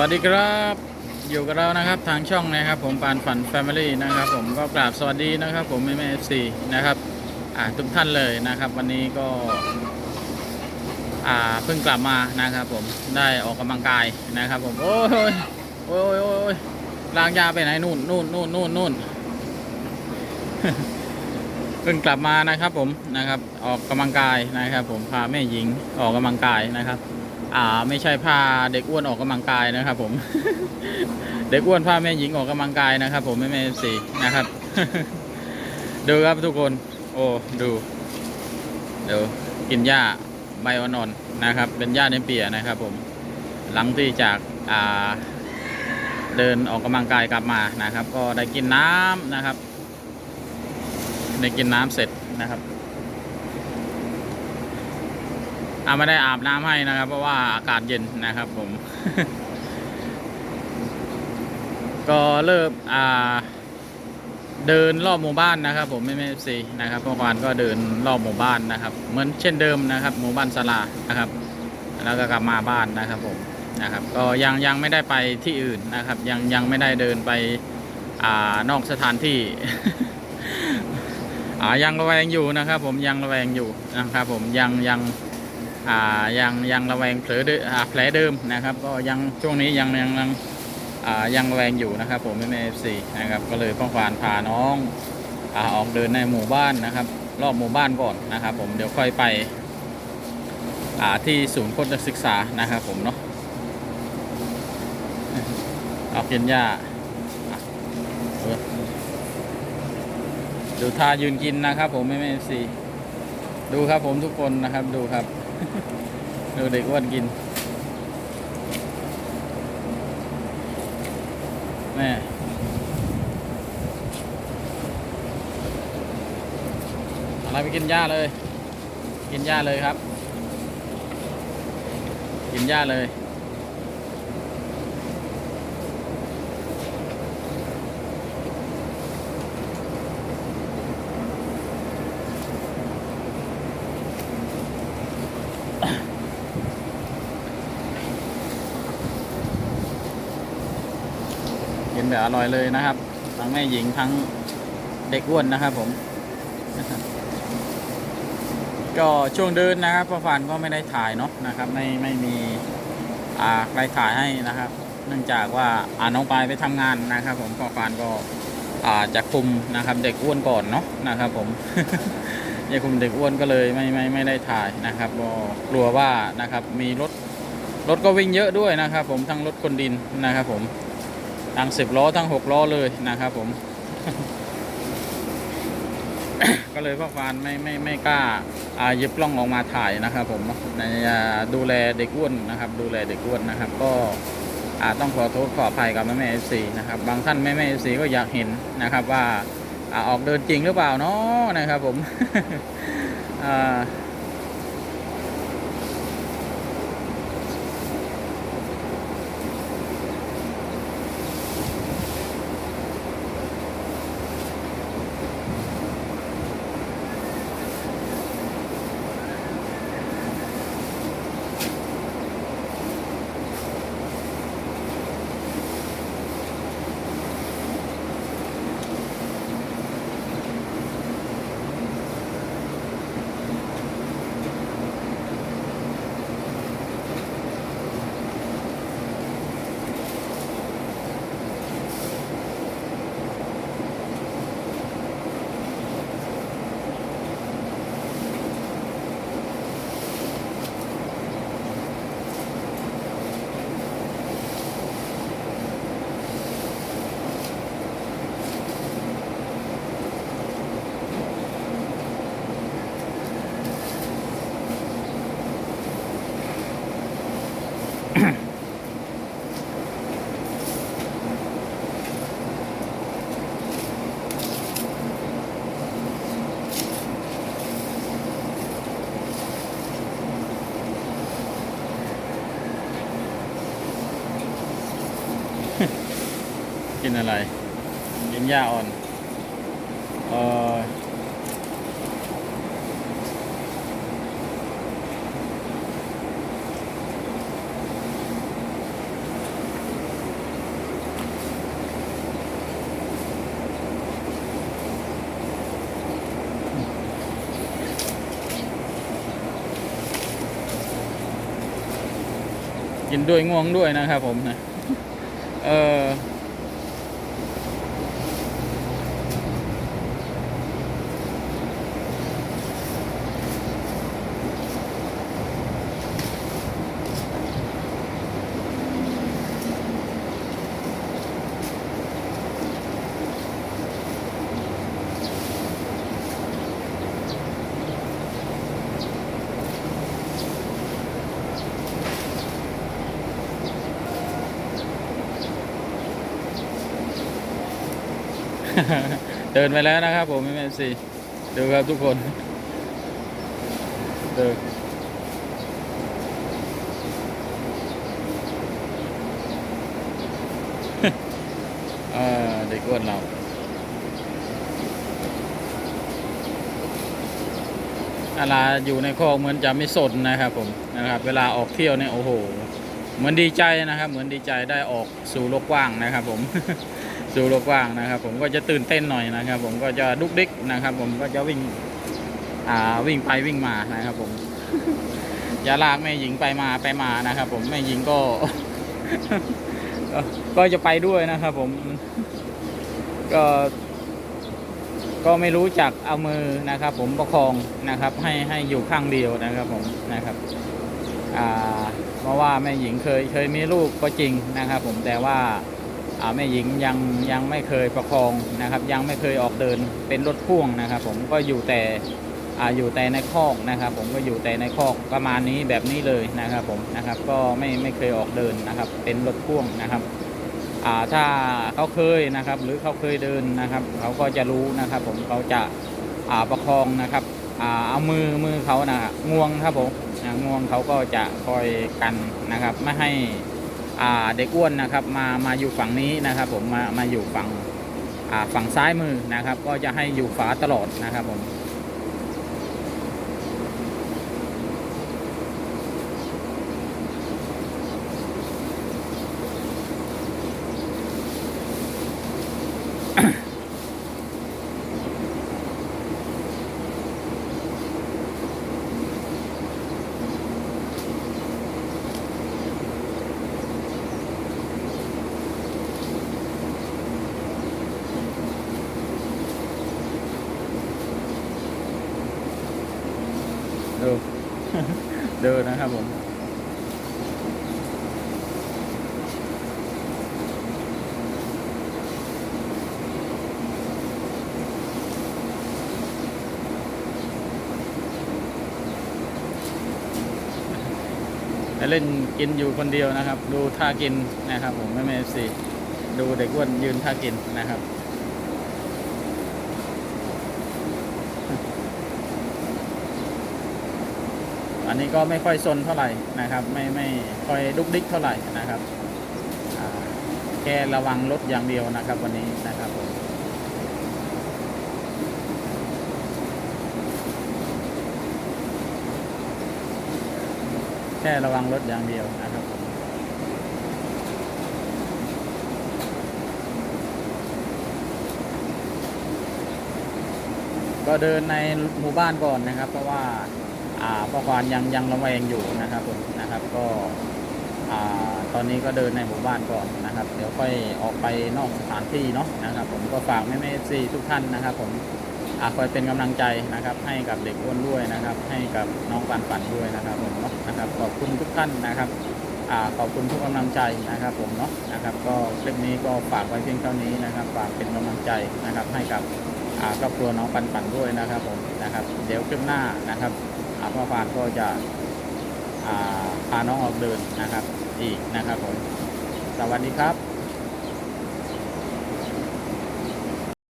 วัสดีครับอยู่กับเรานะครับทางช่องนะครับ ผมปานฝันแฟมิลี่นะครับ ผมก็กราบสวัสดีนะครับ ผมแม่แม่เอฟซีนะครับอ่าทุกท่านเลยนะครับ วันนี้ก็อ่าเพิ่งกลับมานะครับ ผมได้ออกกำลังกายนะครับ ผมโอ้ยโอ้ยโอ้ยโอ้ยล้างยาไปไหนนู่นนู่นนู่นนู่นนู่นเพิ่งกลับมานะครับ ผมนะครับ ออกกำลังกายนะครับ ผมพาแม่หญิงออกกำลังกายนะครับ อ่า ไม่ใช่พาเด็กอ้วนออกกำลังกายนะครับ ผม เด็กอ้วนพาแม่หญิงออกกำลังกายนะครับ ผมไม่แม่สีนะครับ ดูครับทุกคน โอ้ดูเดูกินหญ้าใบอ่อนๆนะครับ เป็นหญ้าเนเปียนะครับ ผม หลังที่จากอ่าเดินออกกำลังกายกลับมานะครับ ก็ได้กินน้ำนะครับ ได้กินน้ำเสร็จนะครับ อาไม่ได้อาบน้ำให้นะครับ เพราะว่าอากาศเย็นนะครับ ผม ก็เริ่มอ่า เดินรอบหมู่บ้านนะครับ ผมไม่ไม่ซีนะครับเมื่อวานก็เดินรอบหมู่บ้านนะครับ เหมือนเช่นเดิมนะครับ หมู่บ้านสลานะครับ แล้วก็กลับมาบ้านนะครับ ผมนะครับ ก็ยังยังไม่ได้ไปที่อื่นนะครับ ยังยังไม่ได้เดินไปอ่านอกสถานที่อ่ายังระแวงอยู่นะครับ ผมยังระแวงอยู่นะครับ ผมยังยัง อ่ายังยังระแวงเผลอเดอ่าแผลเดิมนะครับ ก็ยังช่วงนี้ยังยังยังอ่ายังระแวงอยู่นะครับ ผมไม่เอฟซีนะครับก็เลยต้องควานพาน้องอ่าออกเดินในหมู่บ้านนะครับ รอบหมู่บ้านก่อนนะครับ ผมเดี๋ยวค่อยไปอ่าที่ศูนย์โคตรศึกษานะครับ ผมเนาะเอากินหญ้าดูท่ายืนกินนะครับ ผมไม่เอฟซีดูครับผมทุกคนนะครับดูครับ ดูเด็กอ้วนกินแม่อะไรไปกินหญ้าเลย กินหญ้าเลยครับ กินหญ้าเลย นแบบอร่อยเลยนะครับ ทั้งแม่หญิงทั้งเด็กอ้วนนะครับ ผมก็ช่วงเดินนะครับพ่อฟันก็ไม่ได้ถ่ายเนาะนะครับ ไม่ไม่มีอ่าใครถ่ายให้นะครับ เนื่องจากว่าอ่าน้องปายไปทำงานนะครับ ผมพ่อฟันก็อ่าจะคุมนะครับเด็กอ้วนก่อนเนาะนะครับ ผมจะคุมเด็กอ้วนก็เลยไม่ไม่ไม่ได้ถ่ายนะครับก็กลัวว่านะครับมีรถรถก็วิ่งเยอะด้วยนะครับ ผมทั้งรถคนดินนะครับ ผม ทั้งสิบล้อทั้งหกล้อเลยนะครับผม ก็เลยพ่อฟานไม่ไม่ไม่กล้าอ่าหยิบกล้องออกมาถ่ายนะครับผมในดูแลเด็กอ้วนนะครับ ดูแลเด็กอ้วนนะครับ ก็อ่าต้องขอโทษขออภัยกับแม่แม่เอฟซีนะครับ บางท่านแม่แม่เอฟซีก็อยากเห็นนะครับว่าอ่าออกเดินจริงหรือเปล่าเนาะนะครับผม เนอะไรเป็นหญ้าอ่อนเออกินด้วยง่วงด้วยนะครับผมนะเออ เดินไปแล้วนะครับผมเอ็มซีดูครับทุกคนเดินเด็กอ้วนเราเวลาอยู่ในคอกเหมือนจะไม่สนนะครับผมนะครับ เวลาออกเที่ยวเนี่ยโอ้โห เหมือนดีใจนะครับ เหมือนดีใจได้ออกสู่โลกกว้างนะครับผม สู่โลกว้างนะครับ ผมก็จะตื่นเต้นหน่อยนะครับ ผมก็จะดุกดิกนะครับ ผมก็จะวิ่งอ่าวิ่งไปวิ่งมานะครับ ผมอย่าลากแม่หญิงไปมาไปมานะครับ ผมแม่หญิงก็ ก็จะไปด้วยนะครับ ผม ก็ ก็ไม่รู้จักเอามือนะครับ ผมประคองนะครับ ให้ให้อยู่ข้างเดียวนะครับ ผมนะครับอ่าเพราะว่าแม่หญิงเคยเคยมีลูกก็จริงนะครับ ผมแต่ว่า แม่หญิงยังยังไม่เคยประคองนะครับ ยังไม่เคยออกเดินเป็นรถพ่วงนะครับ ผมก็อยู่แต่ออยู่แต่ในคอกนะครับ ผมก็อยู่แต่ในคอกประมาณนี้แบบนี้เลยนะครับผมนะครับ ก็ไม่ไม่เคยออกเดินนะครับ เป็นรถพ่วงนะครับถ้าเขาเคยนะครับ หรือเขาเคยเดินนะครับ เขาก็จะรู้นะครับ ผมเขาจะาประคองนะครับเอามือมือเขานะงวงครับผมงวงเขาก็จะคอยกันนะครับ ไม่ให้ เด็กอ้วนนะครับมามาอยู่ฝั่งนี้นะครับ ผมมามาอยู่ฝั่งฝั่งซ้ายมือนะครับ ก็จะให้อยู่ฝาตลอดนะครับผม ดู เดูนนะครับผมเล่นกินอยู่คนเดียวนะครับ ดูท่ากินนะครับ ผมไม่ไม่สิดูเด็กอ้วนยืนท่ากินนะครับ อันนี้ก็ไม่ค่อยซนเท่าไหร่นะครับ ไม่ไม่ค่อยดุกดิกเท่าไหร่นะครับแค่ระวังรถอย่างเดียวนะครับวันนี้นะครับผมแค่ระวังรถอย่างเดียวนะครับผมก็เดินในหมู่บ้านก่อนนะครับ เพราะว่า พ่อควานยังยังระแวงอยู่นะครับผมนะครับก็ตอนนี้ก็เดินในหมู่บ้านก่อนนะครับ เดี๋ยวค่อยออกไปนอกสถานที่เนาะนะครับ ผมก็ฝากแม่แม่ซีทุกท่านนะครับ ผมอคอยเป็นกำลังใจนะครับ ให้กับเด็กอ้วนด้วยนะครับ ให้กับน้องปันปันด้วยนะครับผมเนาะนะครับขอบคุณทุกท่านนะครับขอบคุณทุกกำลังใจนะครับ ผมเนาะนะครับ ก็คลิปนี้ก็ฝากไว้เพียงเท่านี้นะครับฝากเป็นกำลังใจนะครับ ให้กับครอบครัวน้องปันปันด้วยนะครับ ผมนะครับ เดี๋ยวคลิปหน้านะครับ พ่อฟานก็จะพาน้องออกเดินนะครับ อีกนะครับผม สวัสดีครับ